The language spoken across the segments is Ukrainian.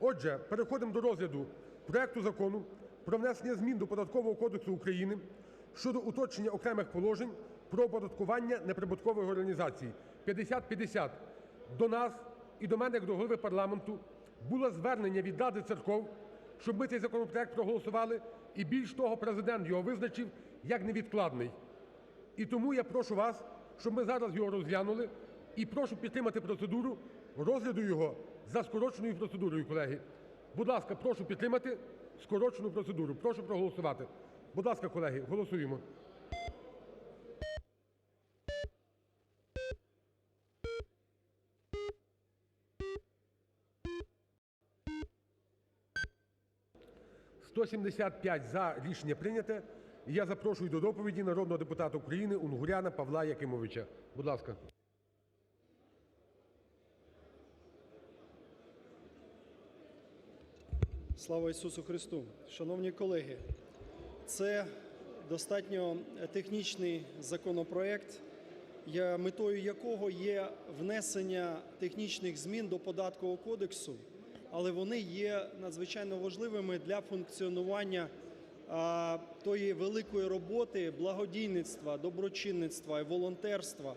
Отже, переходимо до розгляду проекту Закону про внесення змін до Податкового кодексу України щодо уточнення окремих положень про оподаткування неприбуткових організацій (5050). До нас і до мене як до голови парламенту було звернення від Ради церков, щоб ми цей законопроект проголосували, і більш того, Президент його визначив як невідкладний. І тому я прошу вас, щоб ми зараз його розглянули, і прошу підтримати процедуру розгляду його за скороченою процедурою, колеги. Будь ласка, прошу підтримати скорочену процедуру. Прошу проголосувати. Будь ласка, колеги, голосуємо. За-175 Рішення прийняте. І я запрошую до доповіді народного депутата України Унгуряна Павла Якимовича. Будь ласка. Слава Ісусу Христу! Шановні колеги, це достатньо технічний законопроект, метою якого є внесення технічних змін до Податкового кодексу, але вони є надзвичайно важливими для функціонування тої великої роботи благодійництва, доброчинництва волонтерства,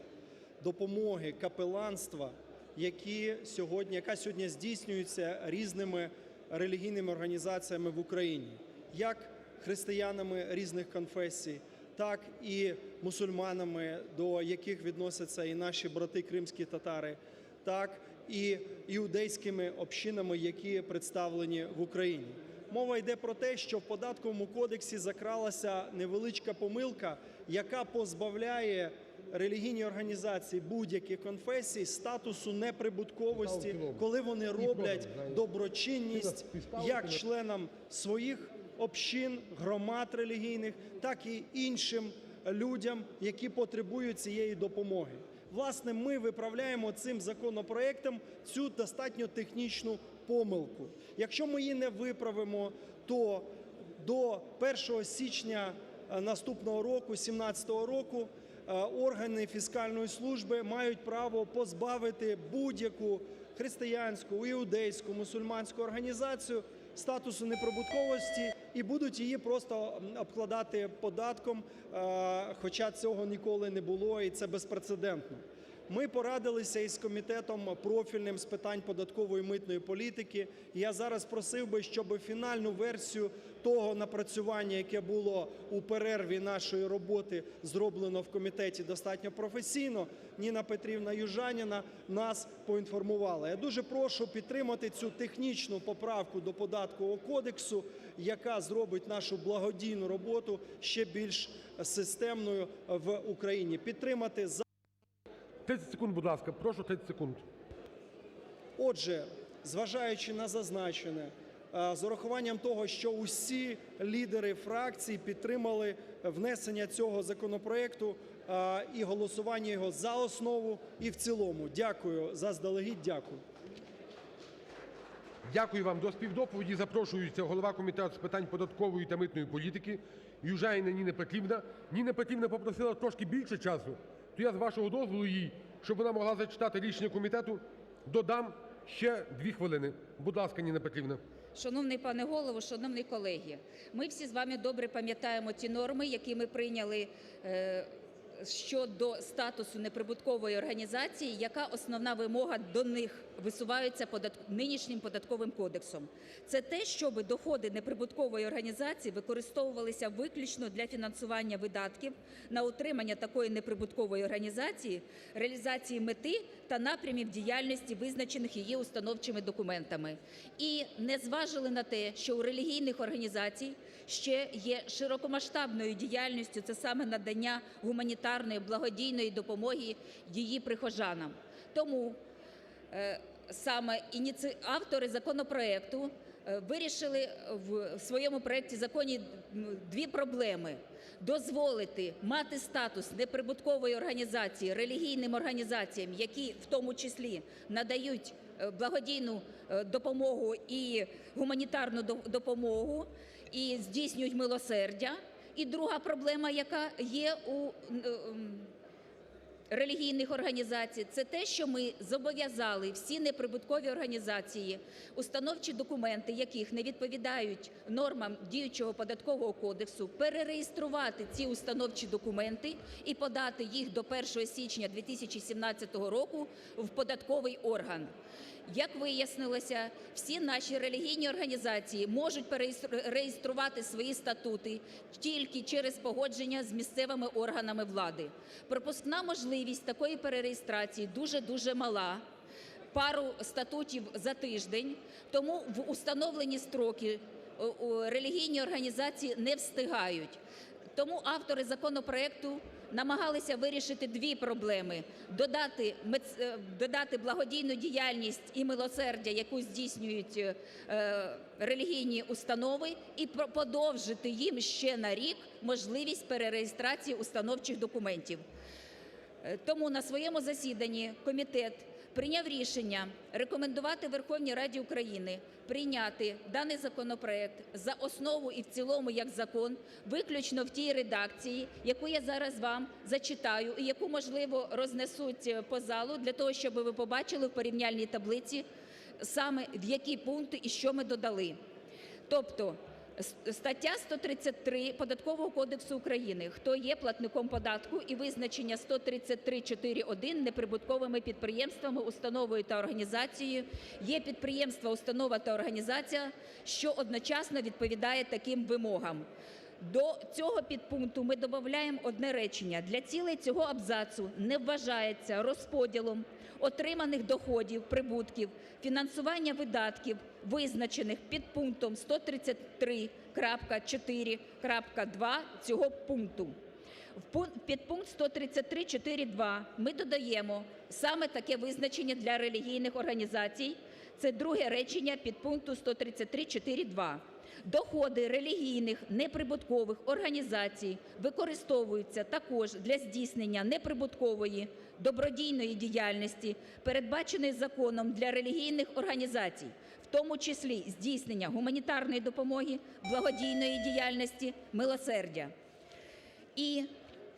допомоги, капеланства, які сьогодні, яка сьогодні здійснюється різними релігійними організаціями в Україні, як християнами різних конфесій, так і мусульманами, до яких відносяться і наші брати кримські татари, так і іудейськими общинами, які представлені в Україні. Мова йде про те, що в податковому кодексі закралася невеличка помилка, яка позбавляє релігійні організації будь-яких конфесій статусу неприбутковості, коли вони роблять доброчинність як членам своїх общин, громад релігійних, так і іншим людям, які потребують цієї допомоги. Власне, ми виправляємо цим законопроектом цю достатньо технічну помилку. Якщо ми її не виправимо, то до 1 січня е, наступного року, 2017 року, органи фіскальної служби мають право позбавити будь-яку християнську, іудейську, мусульманську організацію статусу неприбутковості і будуть її просто обкладати податком, е, хоча цього ніколи не було і це безпрецедентно. Ми порадилися із комітетом профільним з питань податкової митної політики. Я зараз просив би, щоб фінальну версію того напрацювання, яке було у перерві нашої роботи, зроблено в комітеті достатньо професійно. Ніна Петрівна Южаніна нас поінформувала. Я дуже прошу підтримати цю технічну поправку до податкового кодексу, яка зробить нашу благодійну роботу ще більш системною в Україні. Підтримати за 30 секунд, будь ласка. Прошу 30 секунд. Отже, зважаючи на зазначене, е, з урахуванням того, що усі лідери фракцій підтримали внесення цього законопроекту е, і голосування його за основу і в цілому. Дякую заздалегідь. Дякую. Дякую вам. До співдоповіді запрошується голова Комітету з питань податкової та митної політики Южаніна Ніна Петрівна. Ніна Петрівна попросила трошки більше часу, то я з вашого дозволу їй, щоб вона могла зачитати рішення комітету, додам ще дві хвилини. Будь ласка, Ніна Петрівна. Шановний пане голово, шановні колеги, ми всі з вами добре пам'ятаємо ті норми, які ми прийняли е, щодо статусу неприбуткової організації, яка основна вимога до них висувається подат... нинішнім податковим кодексом. Це те, щоб доходи неприбуткової організації використовувалися виключно для фінансування видатків на утримання такої неприбуткової організації, реалізації мети та напрямів діяльності, визначених її установчими документами. І не зважили на те, що у релігійних організацій ще є широкомасштабною діяльністю, це саме надання гуманітарної благодійної допомоги її прихожанам. Тому е, саме автори законопроекту е, вирішили в своєму проекті законі дві проблеми: дозволити мати статус неприбуткової організації релігійним організаціям, які в тому числі надають е, благодійну допомогу і гуманітарну допомогу, і здійснюють милосердя. І друга проблема, яка є у релігійних організацій це те, що ми зобов'язали всі неприбуткові організації, установчі документи яких не відповідають нормам діючого податкового кодексу, перереєструвати ці установчі документи і подати їх до 1 січня 2017 року в податковий орган. Як вияснилося, всі наші релігійні організації можуть перереєструвати свої статути тільки через погодження з місцевими органами влади. Пропускна можливість такої перереєстрації дуже-дуже мала. Пару статутів за тиждень, тому в установлені строки о, релігійні організації не встигають. Тому автори законопроекту намагалися вирішити дві проблеми: додати, е, додати благодійну діяльність і милосердя, яку здійснюють е, релігійні установи, і подовжити їм ще на рік можливість перереєстрації установчих документів. Е, Тому на своєму засіданні комітет прийняв рішення рекомендувати Верховній Раді України прийняти даний законопроект за основу і в цілому як закон, виключно в тій редакції, яку я зараз вам зачитаю, і яку можливо рознесуть е, по залу для того, щоб ви побачили в порівняльній таблиці саме в які пункти і що ми додали. Тобто стаття 133 Податкового кодексу України, хто є платником податку і визначення 133.4.1 неприбутковими підприємствами, установою та організацією є підприємство, установа та організація, що одночасно відповідає таким вимогам. До цього підпункту ми додаємо одне речення. Для цілей цього абзацу не вважається розподілом отриманих доходів, прибутків, фінансування видатків, визначених підпунктом 133.4.2 цього пункту. В пун- підпункт 133.4.2 ми додаємо саме таке визначення для релігійних організацій. Це друге речення підпункту 133.4.2. Доходи релігійних неприбуткових організацій використовуються також для здійснення неприбуткової добродійної діяльності, передбаченої законом для релігійних організацій, в тому числі здійснення гуманітарної допомоги, благодійної діяльності, милосердя. І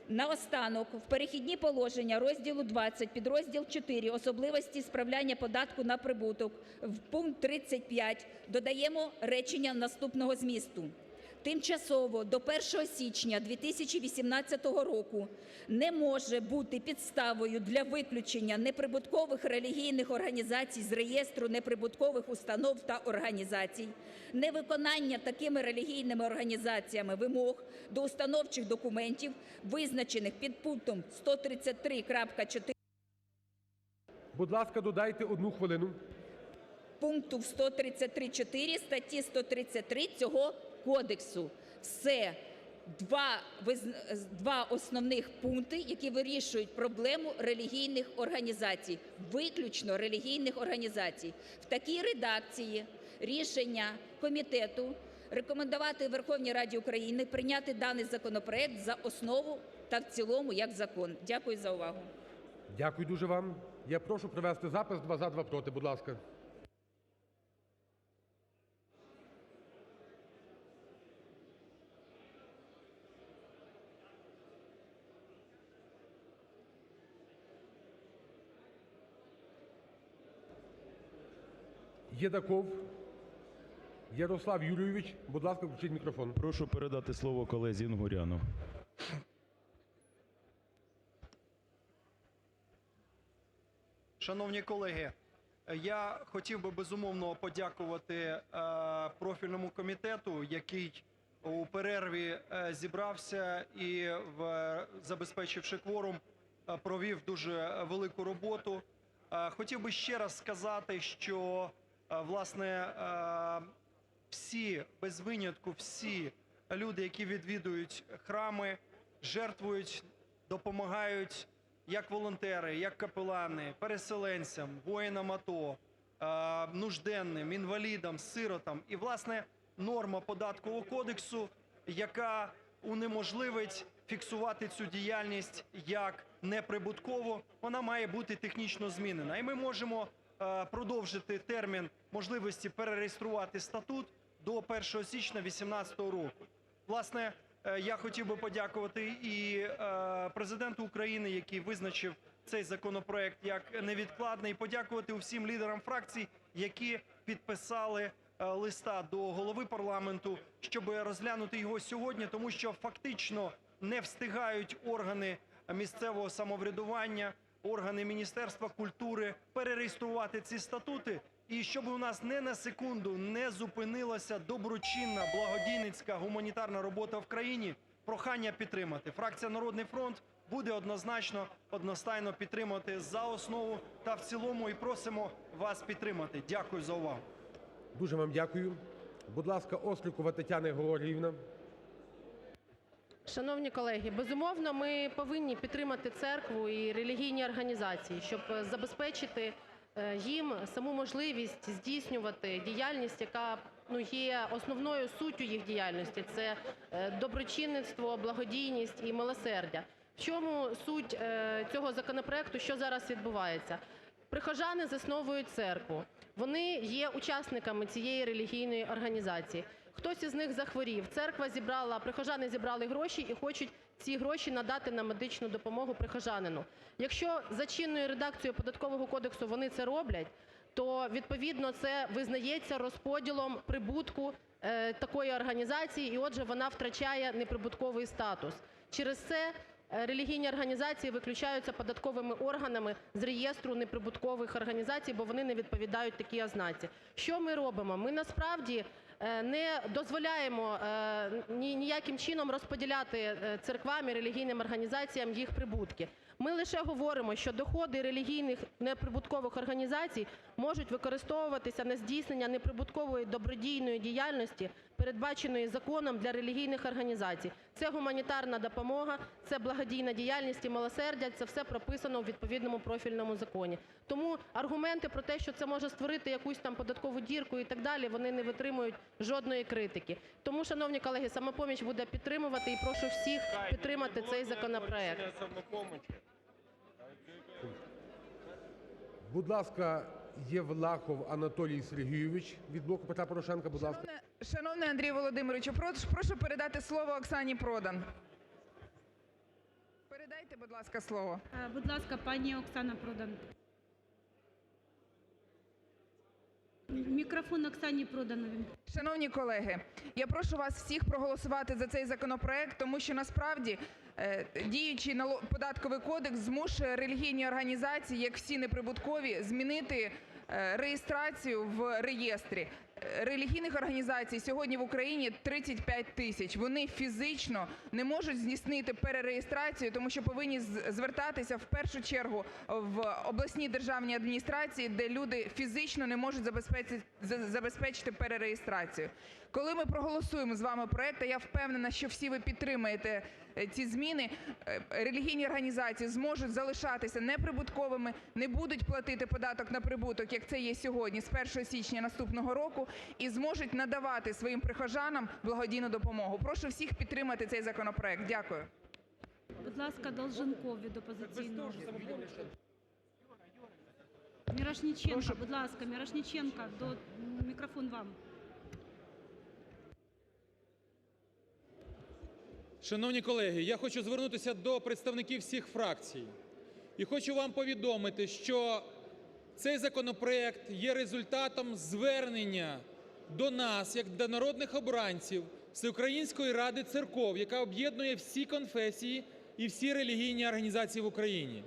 наостанок в перехідні положення розділу 20, підрозділ 4 особливості справляння податку на прибуток в пункт 35 додаємо речення наступного змісту. Тимчасово до 1 січня 2018 року не може бути підставою для виключення неприбуткових релігійних організацій з реєстру неприбуткових установ та організацій, невиконання такими релігійними організаціями вимог до установчих документів, визначених під пунктом 133.4 Будь ласка, додайте одну хвилину. пункту 133.4 статті 133 цього кодексу. Все два, два основних пункти, які вирішують проблему релігійних організацій, виключно релігійних організацій. В такій редакції рішення комітету рекомендувати Верховній Раді України прийняти даний законопроект за основу та в цілому як закон. Дякую за увагу. Дякую дуже вам. Я прошу провести запис два за, два проти, будь ласка. Єдаков Ярослав Юрійович, будь ласка, включіть мікрофон. Прошу передати слово колезі Інгуряну. Шановні колеги, я хотів би безумовно подякувати е, профільному комітету, який у перерві е, зібрався і, в, забезпечивши кворум, е, провів дуже велику роботу. Е, Хотів би ще раз сказати, що е, власне е, всі без винятку, всі люди, які відвідують храми, жертвують, допомагають як волонтери, як капелани, переселенцям, воїнам АТО, е, нужденним, інвалідам, сиротам. І, власне, норма податкового кодексу, яка унеможливить фіксувати цю діяльність як неприбуткову, вона має бути технічно змінена. І ми можемо е, продовжити термін можливості перереєструвати статут до 1 січня 2018 року. Власне, е, я хотів би подякувати і е, президенту України, який визначив цей законопроект як невідкладний, і подякувати усім лідерам фракцій, які підписали е, листа до голови парламенту, щоб розглянути його сьогодні, тому що фактично не встигають органи місцевого самоврядування, органи Міністерства культури перереєструвати ці статути. І щоб у нас не на секунду не зупинилася доброчинна благодійницька гуманітарна робота в країні, прохання підтримати. Фракція Народний фронт буде однозначно одностайно підтримувати за основу та в цілому. І просимо вас підтримати. Дякую за увагу. Дуже вам дякую. Будь ласка, Острікова Тетяна Георгіївна. Шановні колеги, безумовно, ми повинні підтримати церкву і релігійні організації, щоб е, забезпечити е, їм саму можливість здійснювати діяльність, яка ну є основною суттю їх діяльності. Це е, доброчинництво, благодійність і милосердя. В чому суть цього законопроекту? Що зараз відбувається? Прихожани засновують церкву. Вони є учасниками цієї релігійної організації. Хтось із них захворів. Церква зібрала, прихожани зібрали гроші і хочуть ці гроші надати на медичну допомогу прихожанину. Якщо за чинною редакцією Податкового кодексу вони це роблять, то відповідно це визнається розподілом прибутку е, такої організації, і отже, вона втрачає неприбутковий статус. Через це е, релігійні організації виключаються податковими органами з реєстру неприбуткових організацій, бо вони не відповідають такій ознаці. Що ми робимо? Ми насправді не дозволяємо е, ні- ніяким чином розподіляти е, церквам і релігійним організаціям їх прибутки. Ми лише говоримо, що доходи релігійних неприбуткових організацій можуть використовуватися на здійснення неприбуткової добродійної діяльності, передбаченої законом для релігійних організацій. Це гуманітарна допомога, це благодійна діяльність і милосердя. Це все прописано у відповідному профільному законі. Тому аргументи про те, що це може створити якусь там податкову дірку і так далі, вони не витримують жодної критики. Тому, шановні колеги, самопоміч буде підтримувати і прошу всіх підтримати цей законопроект. Будь ласка, Євлахов Анатолій Сергійович від блоку Петра Порошенка. Будь ласка. Шановне, шановний Андрій Володимировичу, прошу, прошу передати слово Оксані Продан. Передайте, будь ласка, слово. Е, Будь ласка, пані Оксана Продан. Мікрофон Оксані Проданові. Шановні колеги, я прошу вас всіх проголосувати за цей законопроект, тому що насправді діючий нало- податковий кодекс змушує релігійні організації, як всі неприбуткові, змінити е, реєстрацію в реєстрі. Релігійних організацій сьогодні в Україні 35 тисяч. Вони фізично не можуть здійснити перереєстрацію, тому що повинні звертатися в першу чергу в обласні державні адміністрації, де люди фізично не можуть забезпечити, перереєстрацію. Коли ми проголосуємо з вами проект, я впевнена, що всі ви підтримаєте е, ці зміни, е, релігійні організації зможуть залишатися неприбутковими, не будуть платити податок на прибуток, як це є сьогодні, з 1 січня наступного року, і зможуть надавати своїм прихожанам благодійну допомогу. Прошу всіх підтримати цей законопроект. Дякую. Будь ласка, Долженков від опозиційного. Мірошніченка, будь ласка, Мірошніченка, до мікрофон вам. Шановні колеги, я хочу звернутися до представників всіх фракцій і хочу вам повідомити, що цей законопроект є результатом звернення до нас, як до народних обранців Всеукраїнської ради церков, яка об'єднує всі конфесії і всі релігійні організації в Україні.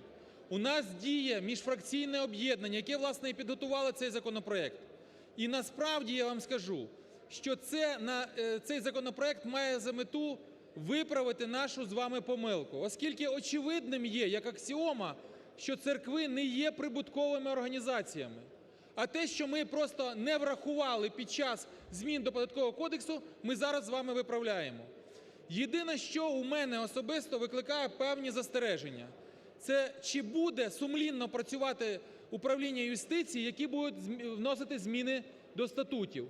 У нас діє міжфракційне об'єднання, яке, власне, і підготувало цей законопроект. І насправді я вам скажу, що це, на, е, цей законопроект має за мету виправити нашу з вами помилку, оскільки очевидним є, як аксіома, що церкви не є прибутковими організаціями. А те, що ми просто не врахували під час змін до Податкового кодексу, ми зараз з вами виправляємо. Єдине, що у мене особисто викликає певні застереження, це чи буде сумлінно працювати управління юстиції, які будуть вносити зміни до статутів.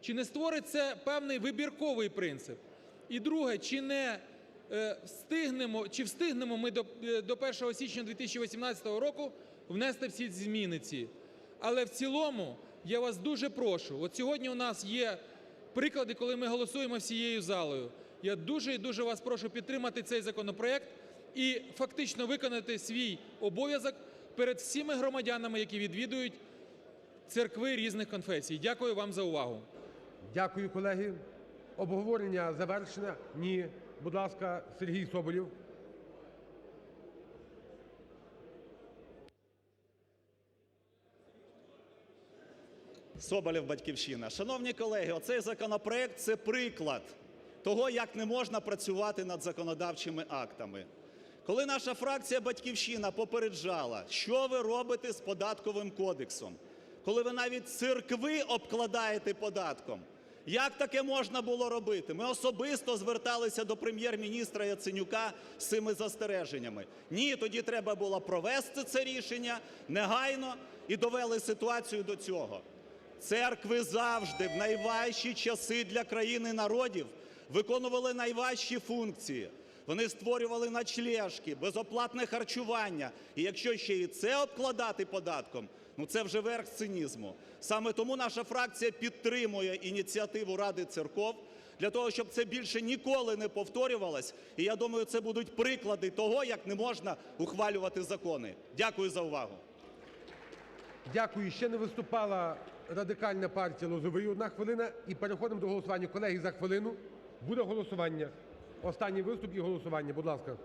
Чи не створить це певний вибірковий принцип? І друге, чи не чи встигнемо ми до, е, до 1 січня 2018 року внести всі зміни ці? Але в цілому я вас дуже прошу, от сьогодні у нас є приклади, коли ми голосуємо всією залою. Я дуже і дуже вас прошу підтримати цей законопроект і фактично виконати свій обов'язок перед всіма громадянами, які відвідують церкви різних конфесій. Дякую вам за увагу. Дякую, колеги. Обговорення завершене. Ні. Будь ласка, Сергій Соболєв. Соболєв, Батьківщина. Шановні колеги, оцей законопроект – це приклад того, як не можна працювати над законодавчими актами. Коли наша фракція "Батьківщина" попереджала, що ви робите з Податковим кодексом, коли ви навіть церкви обкладаєте податком, як таке можна було робити? Ми особисто зверталися до Прем'єр-міністра Яценюка з цими застереженнями. Ні, тоді треба було провести це рішення негайно і довели ситуацію до цього. Церкви завжди в найважчі часи для країни народів виконували найважчі функції. Вони створювали ночлежки, безоплатне харчування. І якщо ще і це обкладати податком, ну це вже верх цинізму. Саме тому наша фракція підтримує ініціативу Ради церков для того, щоб це більше ніколи не повторювалось. І я думаю, це будуть приклади того, як не можна ухвалювати закони. Дякую за увагу. Дякую. Ще не виступала Радикальна партія Лозовий. Одна хвилина. І переходимо до голосування. Колеги, за хвилину буде голосування. Останній виступ і голосування. Будь ласка.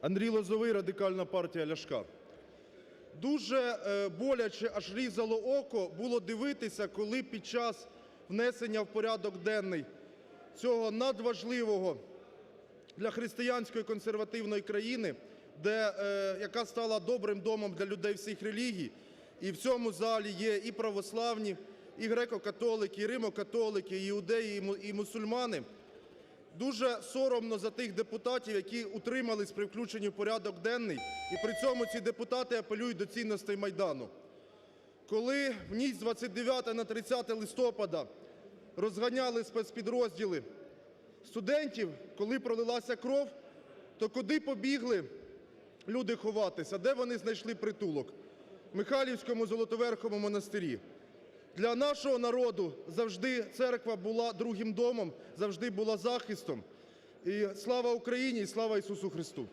Андрій Лозовий, Радикальна партія Ляшка. Дуже е, боляче, аж різало око було дивитися, коли під час внесення в порядок денний цього надважливого для християнської консервативної країни, е, яка стала добрим домом для людей всіх релігій, і в цьому залі є і православні, і греко-католики, і римо-католики, і іудеї, і мусульмани. Дуже соромно за тих депутатів, які утримались при включенні в порядок денний, і при цьому ці депутати апелюють до цінностей Майдану. Коли в ніч з 29 на 30 листопада розганяли спецпідрозділи студентів, коли пролилася кров, то куди побігли люди ховатися? Де вони знайшли притулок? В Михайлівському Золотоверховому монастирі. Для нашого народу завжди церква була другим домом, завжди була захистом. І слава Україні, і слава Ісусу Христу!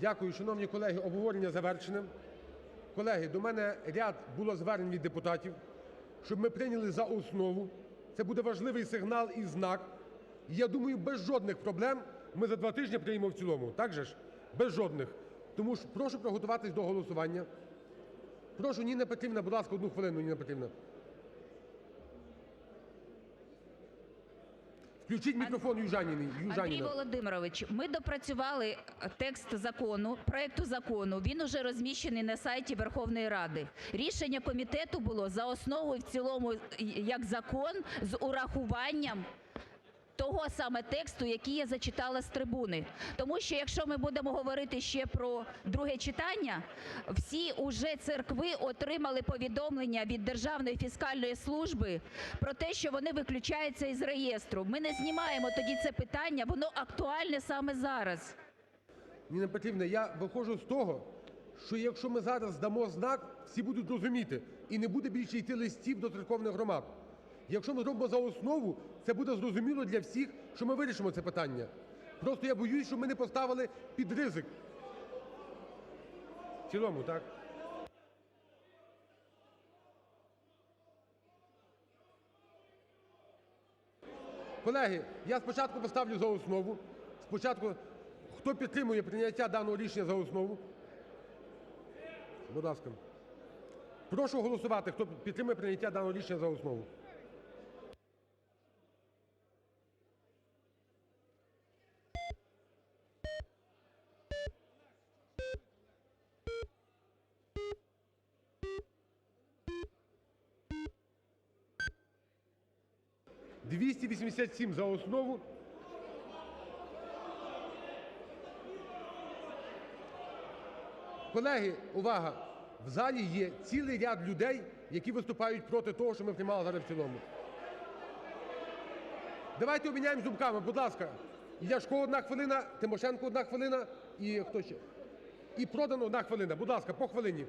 Дякую, шановні колеги. Обговорення завершене. Колеги, до мене ряд було звернень від депутатів, щоб ми прийняли за основу. Це буде важливий сигнал і знак. Я думаю, без жодних проблем ми за два тижні приймемо в цілому. Так же ж? Без жодних. Тому прошу приготуватись до голосування. Прошу, Ніна Петрівна, будь ласка, одну хвилину, Ніна Петрівна. Включіть мікрофон Южаніній. Андрій Володимирович, ми допрацювали текст закону, проекту закону. Він уже розміщений на сайті Верховної Ради. Рішення комітету було за основу і в цілому як закон з урахуванням того саме тексту, який я зачитала з трибуни. Тому що якщо ми будемо говорити ще про друге читання, всі уже церкви отримали повідомлення від Державної фіскальної служби про те, що вони виключаються із реєстру. Ми не знімаємо тоді це питання, воно актуальне саме зараз. Ніна Петрівна, я виходжу з того, що якщо ми зараз дамо знак, всі будуть розуміти, і не буде більше йти листів до церковних громад. Якщо ми зробимо за основу, це буде зрозуміло для всіх, що ми вирішимо це питання. Просто я боюсь, щоб ми не поставили під ризик. В цілому, так? Колеги, я спочатку поставлю за основу. Спочатку, хто підтримує прийняття даного рішення за основу? Будь ласка. Прошу голосувати, хто підтримує прийняття даного рішення за основу. Двісті вісімдесят сім за основу. Колеги, увага! В залі є цілий ряд людей, які виступають проти того, що ми приймали зараз в цілому. Давайте обміняємось думками, будь ласка. Ляшко одна хвилина, Тимошенко одна хвилина і хто ще? І Продан одна хвилина. Будь ласка, по хвилині.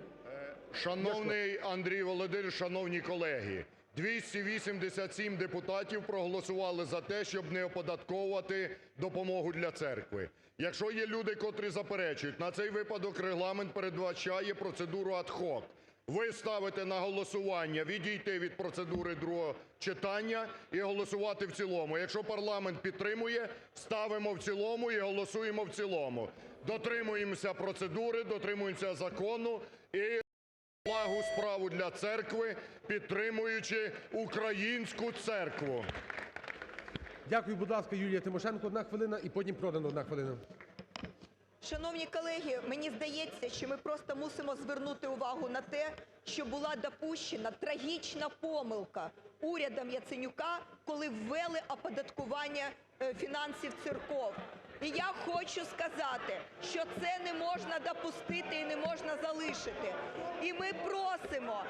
Шановний Андрій Володимирович, шановні колеги, 287 депутатів проголосували за те, щоб не оподатковувати допомогу для церкви. Якщо є люди, котрі заперечують, на цей випадок Регламент передбачає процедуру hoc. Ви ставите на голосування відійти від процедури другого читання і голосувати в цілому. Якщо парламент підтримує, ставимо в цілому і голосуємо в цілому. Дотримуємося процедури, дотримуємося закону благу справу для церкви, підтримуючи українську церкву. Дякую, будь ласка, Юлія Тимошенко, одна хвилина, і потім Продан, одна хвилина. Шановні колеги, мені здається, що ми просто мусимо звернути увагу на те, що була допущена трагічна помилка урядом Яценюка, коли ввели оподаткування е, фінансів церков. І я хочу сказати, що це не можна допустити і не можна залишити. І ми просимо,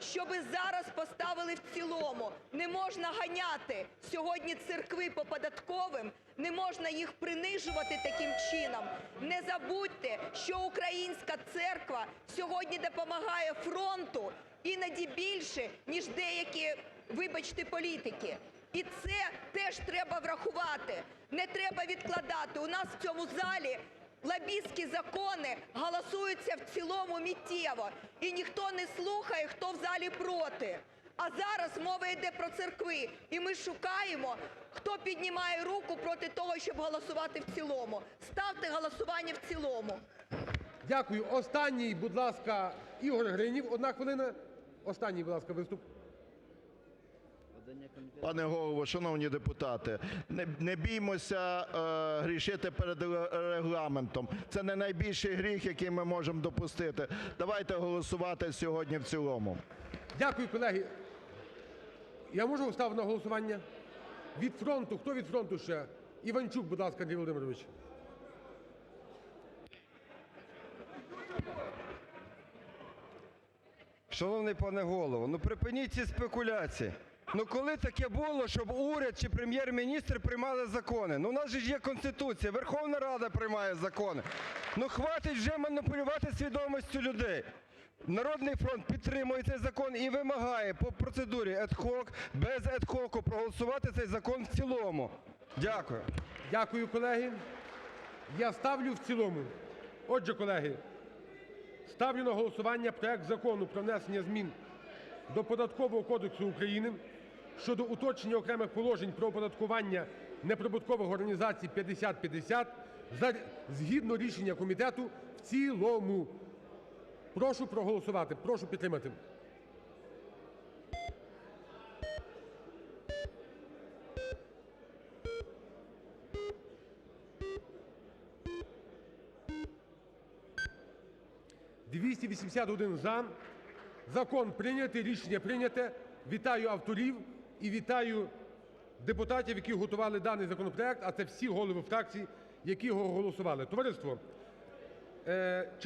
щоб зараз поставили в цілому. Не можна ганяти сьогодні церкви по податковим, не можна їх принижувати таким чином. Не забудьте, що українська церква сьогодні допомагає фронту іноді більше, ніж деякі, вибачте, політики. І це теж треба врахувати. Не треба відкладати. У нас в цьому залі лобістські закони голосуються в цілому миттєво. І ніхто не слухає, хто в залі проти. А зараз мова йде про церкви. І ми шукаємо, хто піднімає руку проти того, щоб голосувати в цілому. Ставте голосування в цілому. Дякую. Останній, будь ласка, Ігор Гринів, одна хвилина. Останній, будь ласка, виступ. Пане Голово, шановні депутати, не, не біймося е, грішити перед регламентом. Це не найбільший гріх, який ми можемо допустити. Давайте голосувати сьогодні в цілому. Дякую, колеги. Я можу ставити на голосування? Від фронту, хто від фронту ще? Іванчук, будь ласка, Андрій Володимирович. Шановний пане Голово, ну припиніть ці спекуляції. Ну коли таке було, щоб уряд чи прем'єр-міністр приймали закони? Ну у нас же ж є Конституція, Верховна Рада приймає закони. Ну хватить вже маніпулювати свідомістю людей. Народний фронт підтримує цей закон і вимагає по процедурі ad hoc, без ad hoc проголосувати цей закон в цілому. Дякую. Дякую, колеги. Я ставлю в цілому. Отже, колеги, ставлю на голосування проект Закону про внесення змін до Податкового кодексу України щодо уточнення окремих положень про оподаткування неприбуткових організацій 5050 за згідно рішення комітету в цілому. Прошу проголосувати, прошу підтримати. ...281 «за». Закон прийнятий, рішення прийняте. Вітаю авторів і вітаю депутатів, які готували даний законопроект, а це всі голови фракцій, які його голосували.